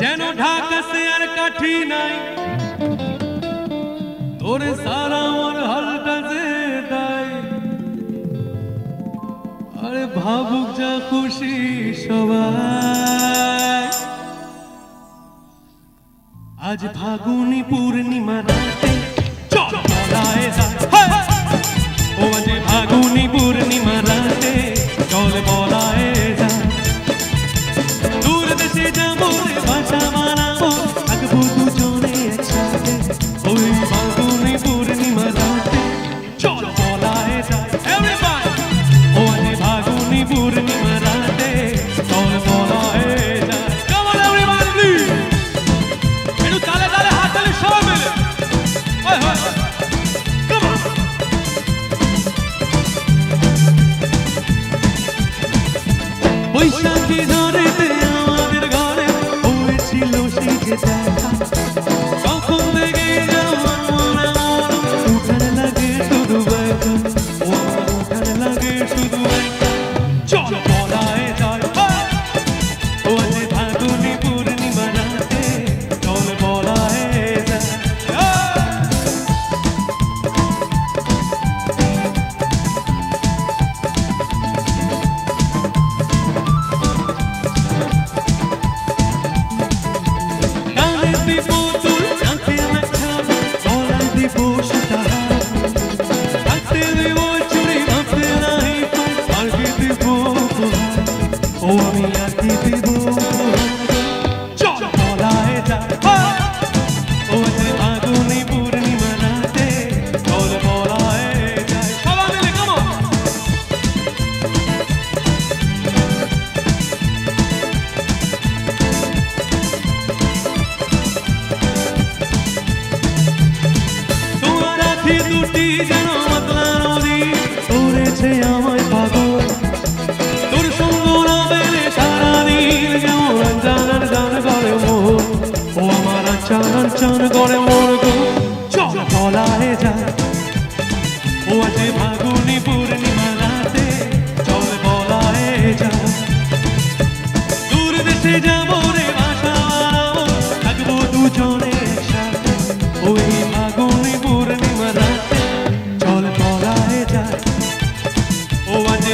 যেন ঢাকাছে আর কাঠি নাই। তোর সারা আমার হালটা যে দায়। আরে ভাবুক যা খুশি সবাই। আজ ফাগুনি পূর্ণিমা রাতে চল বলায়! ও আজ ফাগুনি পূর্ণিমা রাতে চল বলায় பச்சவானாமோ সেই যে আখি দুটি যেন মাতলা নদী করেছে আমায় পাগল। তোর সঙ্গ না পেলে সারাদিন যায় ও আছে ফাগুনি পূর্ণিমা